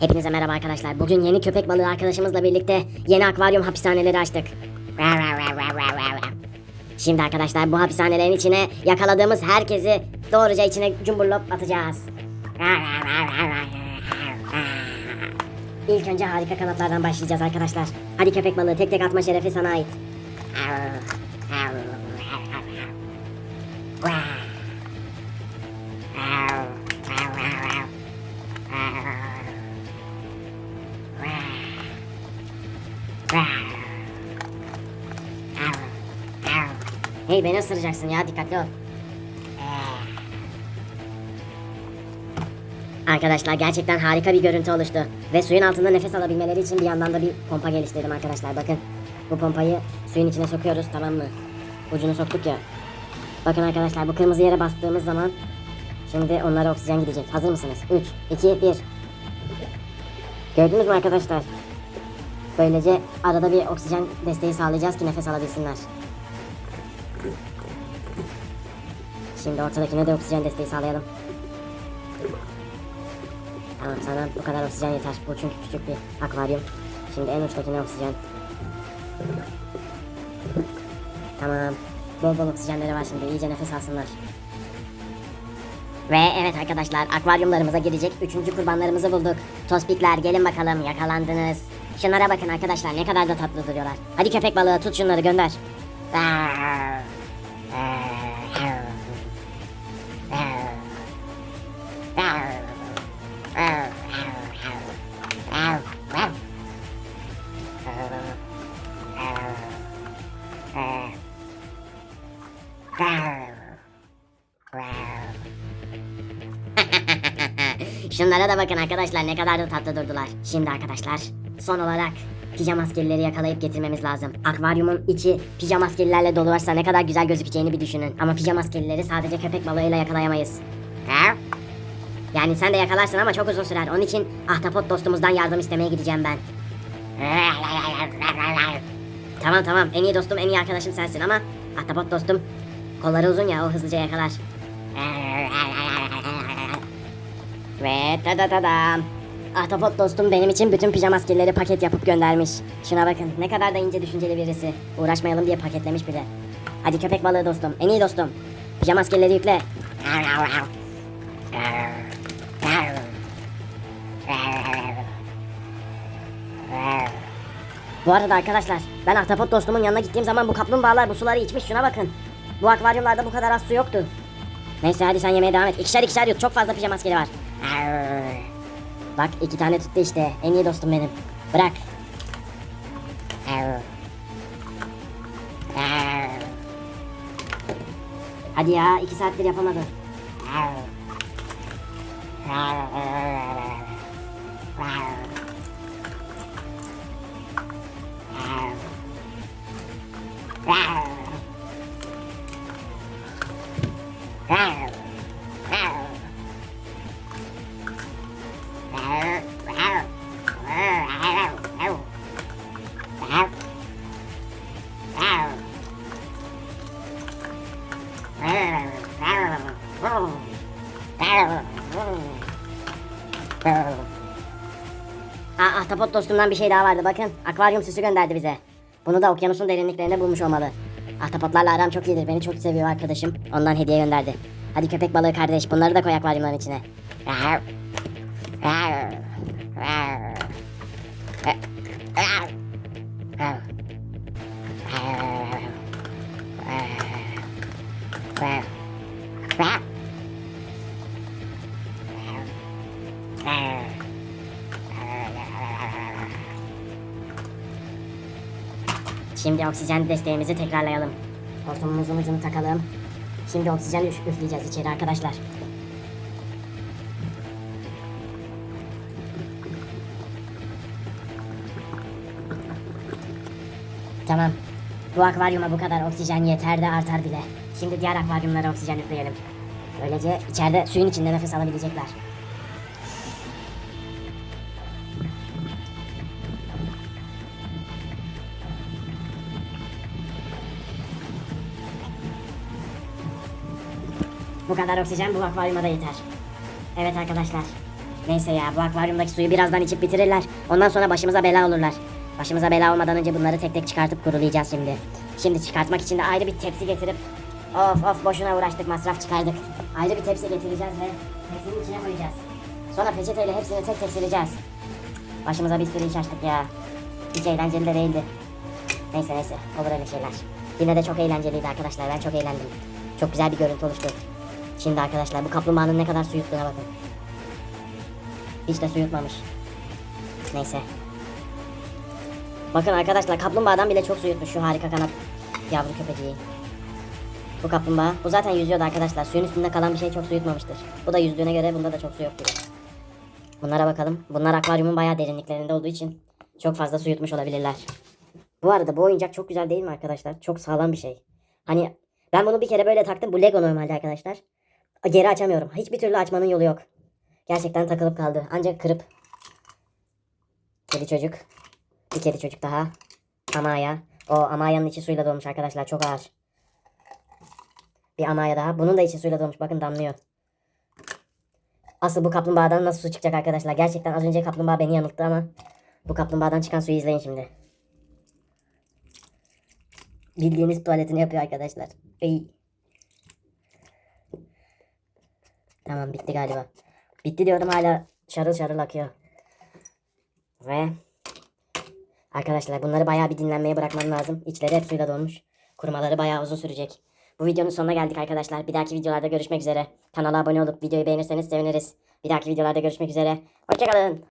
Hepinize merhaba arkadaşlar. Bugün yeni köpek balığı arkadaşımızla birlikte yeni akvaryum hapishaneleri açtık. Şimdi arkadaşlar bu hapishanelerin içine yakaladığımız herkesi doğruca içine cumburlop atacağız. İlk önce harika kanatlardan başlayacağız arkadaşlar. Hadi köpek balığı tek tek atma şerefi sana ait. Hey beni ısıracaksın ya dikkatli ol. Arkadaşlar gerçekten harika bir görüntü oluştu. Ve suyun altında nefes alabilmeleri için bir yandan da bir pompa geliştirdim arkadaşlar. Bakın bu pompayı suyun içine sokuyoruz tamam mı? Ucunu soktuk ya. Bakın arkadaşlar bu kırmızı yere bastığımız zaman şimdi onlara oksijen gidecek. Hazır mısınız? 3, 2, 1. Gördünüz mü arkadaşlar? Böylece arada bir oksijen desteği sağlayacağız ki nefes alabilsinler. Şimdi ortadakine de oksijen desteği sağlayalım. Tamam sana bu kadar oksijen yeter. Bu çünkü küçük bir akvaryum. Şimdi en uçtakine oksijen. Tamam. Bol bol oksijenleri var şimdi. İyice nefes alsınlar. Ve evet arkadaşlar akvaryumlarımıza girecek üçüncü kurbanlarımızı bulduk. Tospikler gelin bakalım yakalandınız. Şunlara bakın arkadaşlar ne kadar da tatlı duruyorlar. Hadi köpek balığı tut şunları gönder. Şunlara da bakın arkadaşlar ne kadar da tatlı durdular. Şimdi arkadaşlar son olarak pijama askerleri yakalayıp getirmemiz lazım. Akvaryumun içi pijama askerlerle dolularsa ne kadar güzel gözükeceğini bir düşünün. Ama pijama askerleri sadece köpek balığıyla yakalayamayız. Ha? Yani sen de yakalarsın ama çok uzun sürer. Onun için ahtapot dostumuzdan yardım istemeye gideceğim ben. Tamam tamam en iyi dostum en iyi arkadaşım sensin ama ahtapot dostum kolları uzun ya o hızlıca yakalar. Ve ta da da da. Ahtapot dostum benim için bütün pijama askerleri paket yapıp göndermiş. Şuna bakın ne kadar da ince düşünceli birisi. Uğraşmayalım diye paketlemiş bile. Hadi köpek balığı dostum en iyi dostum. Pijama askerleri yükle. Bu arada arkadaşlar ben ahtapot dostumun yanına gittiğim zaman bu kaplumbağalar bu suları içmiş şuna bakın. Bu akvaryumlarda bu kadar az su yoktu. Neyse hadi sen yemeğe devam et. İkişer ikişer yut çok fazla pijama askeri var. Bak iki tane tuttu işte. En iyi dostum benim. Bırak. Hadi ya iki saattir yapamadı. Aa, ahtapot dostumdan bir şey daha vardı bakın. Akvaryum süsü gönderdi bize. Bunu da okyanusun derinliklerinde bulmuş olmalı. Ahtapotlarla aram çok iyidir. Beni çok seviyor arkadaşım. Ondan hediye gönderdi. Hadi köpek balığı kardeş bunları da koy akvaryumların içine. Şimdi oksijen desteğimizi tekrarlayalım. Hortumumuzun ucunu takalım. Şimdi oksijen üf- üfleyeceğiz içeri arkadaşlar. Tamam. Bu akvaryuma bu kadar oksijen yeter de artar bile. Şimdi diğer akvaryumlara oksijen üfleyelim. Böylece içeride suyun içinde nefes alabilecekler. Bu kadar oksijen bu akvaryuma da yeter. Evet arkadaşlar. Neyse ya bu akvaryumdaki suyu birazdan içip bitirirler. Ondan sonra başımıza bela olurlar. Başımıza bela olmadan önce bunları tek tek çıkartıp kurulayacağız şimdi. Şimdi çıkartmak için de ayrı bir tepsi getirip Of of boşuna uğraştık masraf çıkardık. Ayrı bir tepsi getireceğiz ve tepsinin içine koyacağız. Sonra peçeteyle hepsini tek tek sileceğiz. Başımıza bir sürü iş açtık ya. Hiç eğlenceli de değildi. Neyse neyse olur öyle şeyler. Yine de çok eğlenceliydi arkadaşlar ben çok eğlendim. Çok güzel bir görüntü oluştu. Şimdi arkadaşlar bu kaplumbağanın ne kadar su yuttuğuna bakın. Hiç de su yutmamış. Neyse. Bakın arkadaşlar kaplumbağadan bile çok su yutmuş şu harika kanat yavru köpeciği. Bu kaplumbağa. Bu zaten yüzüyordu arkadaşlar. Suyun üstünde kalan bir şey çok su yutmamıştır. Bu da yüzdüğüne göre bunda da çok su yok gibi. Bunlara bakalım. Bunlar akvaryumun bayağı derinliklerinde olduğu için çok fazla su yutmuş olabilirler. Bu arada bu oyuncak çok güzel değil mi arkadaşlar? Çok sağlam bir şey. Hani ben bunu bir kere böyle taktım. Bu Lego normalde arkadaşlar. Geri açamıyorum. Hiçbir türlü açmanın yolu yok. Gerçekten takılıp kaldı. Ancak kırıp. Kedi çocuk. Bir kedi çocuk daha. Amaya. O Amaya'nın içi suyla dolmuş arkadaşlar. Çok ağır. Bir amaya daha. Bunun da içi suyla dolmuş. Bakın damlıyor. Asıl bu kaplumbağadan nasıl su çıkacak arkadaşlar? Gerçekten az önce kaplumbağa beni yanılttı ama bu kaplumbağadan çıkan suyu izleyin şimdi. Bildiğiniz tuvaletini yapıyor arkadaşlar. Ey. Tamam bitti galiba. Bitti diyorum hala şarıl şarıl akıyor. Ve arkadaşlar bunları bayağı bir dinlenmeye bırakmam lazım. İçleri hep suyla dolmuş. Kurumaları bayağı uzun sürecek. Bu videonun sonuna geldik arkadaşlar. Bir dahaki videolarda görüşmek üzere. Kanala abone olup videoyu beğenirseniz seviniriz. Bir dahaki videolarda görüşmek üzere. Hoşçakalın.